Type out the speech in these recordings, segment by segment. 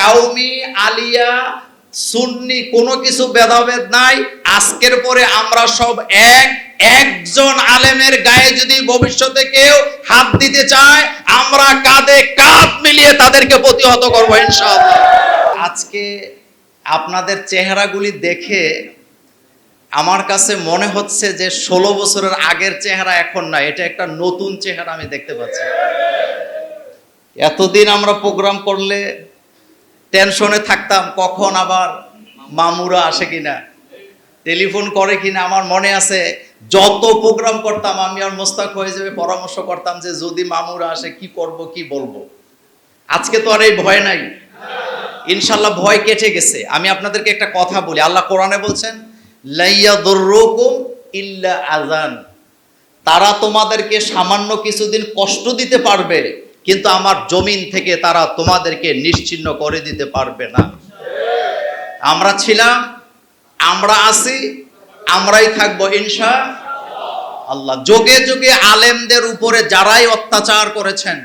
কাউমি, আলিয়া, সুন্নি কোনো কিছু ভেদাভেদ নাই। আজকের পরে আমরা সব এক, একজন আলেমের গায়ে যদি ভবিষ্যতে কেউ হাত দিতে চায়, আমরা কাঁধে কাঁধ মিলিয়ে তাদেরকে প্রতিহত করব আজকে আপনাদের চেহারাগুলি দেখে আমার কাছে মনে হচ্ছে যে ষোলো বছরের আগের চেহারা এখন না, এটা একটা নতুন চেহারা আমি দেখতে পাচ্ছি। এতদিন আমরা প্রোগ্রাম করলে টেনশনে থাকতাম, কখন আবার মামুরা আসে কিনা, টেলিফোন করে কিনা, আমার মনে আছে, যত প্রোগ্রাম করতাম, আমি আর মোস্তাক হয়ে যাবে, পরামর্শ করতাম যে যদি মামুরা আসে, কি করব, কি বলব। আজকে তো আর এই ভয় নাই। ইনশাল্লাহ ভয় কেটে গেছে। আমি আপনাদেরকে একটা কথা বলি। আল্লাহ কোরআনে বলছেন ইল্লা আযান। তারা তোমাদেরকে সামান্য কিছুদিন কষ্ট দিতে পারবে কিন্তু আমার জমিন থেকে তারা তোমাদেরকে নিশ্চিন্ন করে দিতে পারবে না। আমরা ছিলাম, আমরা আছি, আমরাই থাকব, ইনশা আল্লাহ। যোগে যোগে আলেমদের উপরে যারাই অত্যাচার করেছেন,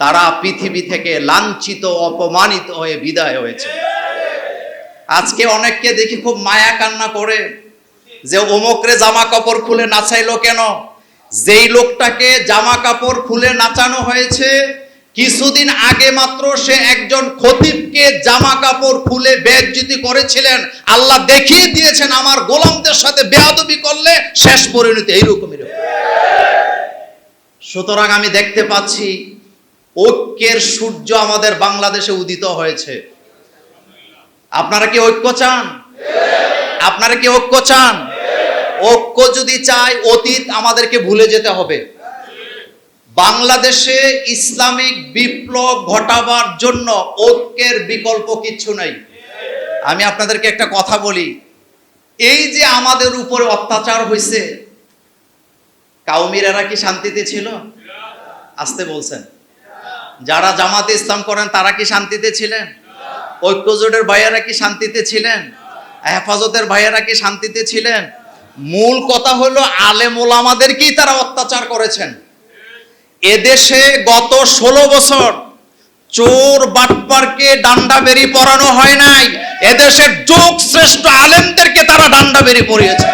তারা পৃথিবী থেকে লাঞ্ছিত, অপমানিত হয়ে বিদায় হয়েছে। আজকে অনেককে দেখি খুব মায়া কান্না করে যে অমুকরে জামা কাপড় খুলে নাচাইলো কেন? যেই লোকটাকে জামা কাপড় খুলে নাচানো হয়েছে, কিছুদিন আগে মাত্র সে একজন খতিবকে জামা কাপড় খুলে বেজ্জিতি করেছিলেন। আল্লাহ দেখিয়ে দিয়েছেন, আমার গোলামদের সাথে বেয়াদবি করলে শেষ পরিণতি এইরকমই সুতরাং আমি দেখতে পাচ্ছি, ঐক্যের সূর্য আমাদের বাংলাদেশে উদিত হয়েছে। আপনারা কি ঐক্য চান? আপনারা কি ঐক্য চান? ঐক্য যদি চাই অতীত আমাদেরকে ভুলে যেতে হবে। বাংলাদেশে ইসলামিক বিপ্লব ঘটাবার জন্য ঐক্যের বিকল্প কিচ্ছু নাই। আমি আপনাদেরকে একটা কথা বলি। এই যে আমাদের উপরে অত্যাচার হয়েছে কাউমিরেরা কি শান্তিতে ছিল? আসতে বলছেন। যারা জামাতে ইসলাম করেন, তারা কি শান্তিতে ছিলেন? ঐক্যজোটের ভাইয়ারা কি শান্তিতে ছিলেন? হেফাজতের ভাইয়েরা কি শান্তিতে ছিলেন? মূল কথা হলো আলেম ওলামাদেরকেই তারা অত্যাচার করেছেন? এদেশে গত ষোলো বছর চোর বাটপারকে ডান্ডা বেরি পরানো হয় নাই। এদেশের যোগ শ্রেষ্ঠ আলেমদেরকে তারা ডান্ডা বেরি পরিয়েছে।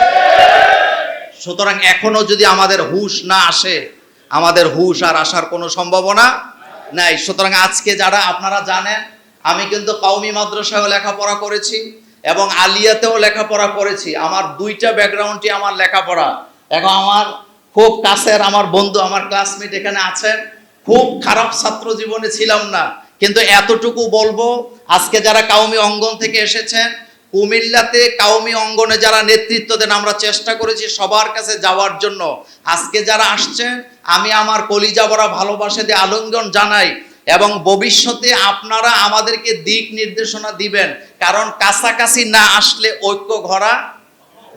সুতরাং এখনও যদি আমাদের হুশ না আসে, আমাদের হুশ আর আসার কোনো সম্ভাবনা নাই। সুতরাং আজকে যারা, আপনারা জানেন, আমি কিন্তু কওমি মাদ্রাসায়ও লেখাপড়া করেছি। এবং আলিয়াতেও লেখাপড়া করেছি। আমার দুইটা ব্যাকগ্রাউন্ডই আমার লেখাপড়া। এখন আমার খুব কাছের আমার বন্ধু, আমার ক্লাসমেট এখানে আছেন। খুব খারাপ ছাত্র জীবনে ছিলাম না। কিন্তু এতটুকু বলব, আজকে যারা কাউমি অঙ্গন থেকে এসেছেন, কুমিল্লাতে কাউমি অঙ্গনে যারা নেতৃত্ব দেন, আমরা চেষ্টা করেছি সবার কাছে যাওয়ার জন্য। আজকে যারা আসছেন, আমি আমার কলিজা বড়া ভালোবাসা দিয়ে আলিঙ্গন জানাই। এবং ভবিষ্যতে আপনারা আমাদেরকে দিক নির্দেশনা দিবেন। কারণ কাছাকাছি না আসলে ঐক্য ঘরা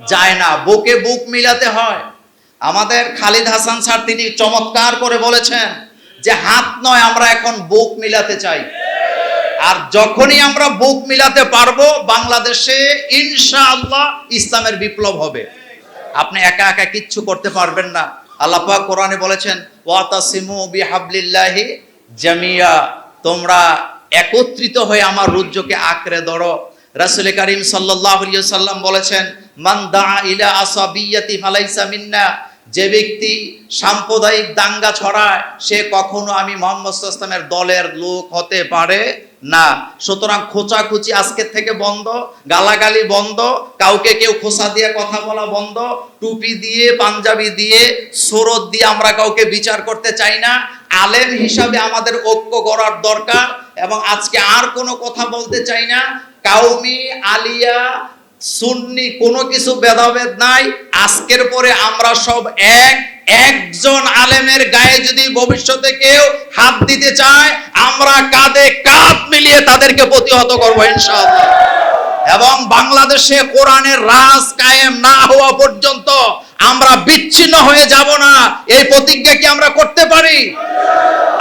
যায় না। বুকে বুক মিলাতে হয়। আমাদের খালিদ হাসান স্যার তিনি চমৎকার করে বলেছেন যে হাত নয় আমরা এখন বুক মিলাতে চাই। আর যখনই আমরা বুক মিলাতে পারব, বাংলাদেশে ইনশাআল্লাহ ইসলামের বিপ্লব হবে। আপনি একা একা কিচ্ছু করতে পারবেন না। আল্লাহ পাক কোরআনে বলেছেন ওয়াতাসিমু বিহাবলিল্লাহি জামিয়া, তোমরা একত্রিত হয়ে আমার রুজ্জকে আঁকড়ে ধরো। রাসুল করিম সাল্লাহ সাল্লাম বলেছেন, মান দা ইলা আসাবিয়াতি ফালাইসা মিন্না। যে ব্যক্তি সাম্প্রদায়িক দাঙ্গা ছড়ায়, সে কখনো আমি মোহাম্মদ ইসলামের দলের লোক হতে পারে না। সুতরাং খোঁচাখুচি আজকের থেকে বন্ধ, গালাগালি বন্ধ, কাউকে কেউ খোসা দিয়ে কথা বলা বন্ধ, টুপি দিয়ে, পাঞ্জাবি দিয়ে, সুরত দিয়ে আমরা কাউকে বিচার করতে চাই না। আলেম হিসাবে আমাদের ঐক্য করার দরকার এবং আজকে আর কোনো কথা বলতে চাই না। কাউমি আলিয়া সুন্নি কোনো কিছু ভেদাভেদ নাই। আজকের পরে আমরা সব এক, একজন আলেমের গায়ে যদি ভবিষ্যতে কেউ হাত দিতে চায়, আমরা কাঁধে কাঁধ মিলিয়ে তাদেরকে প্রতিহত করব ইনশাআল্লাহ। এবং বাংলাদেশে কোরআনের রাজ কায়েম না হওয়া পর্যন্ত আমরা বিচ্ছিন্ন হয়ে যাব না। এই প্রতিজ্ঞা কি আমরা করতে পারি?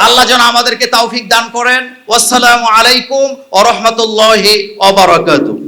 আল্লাহ যেন আমাদেরকে তৌফিক দান করেন। ওয়াসসালামু আলাইকুম ওয়া রাহমাতুল্লাহি ওয়া বারাকাতুহু।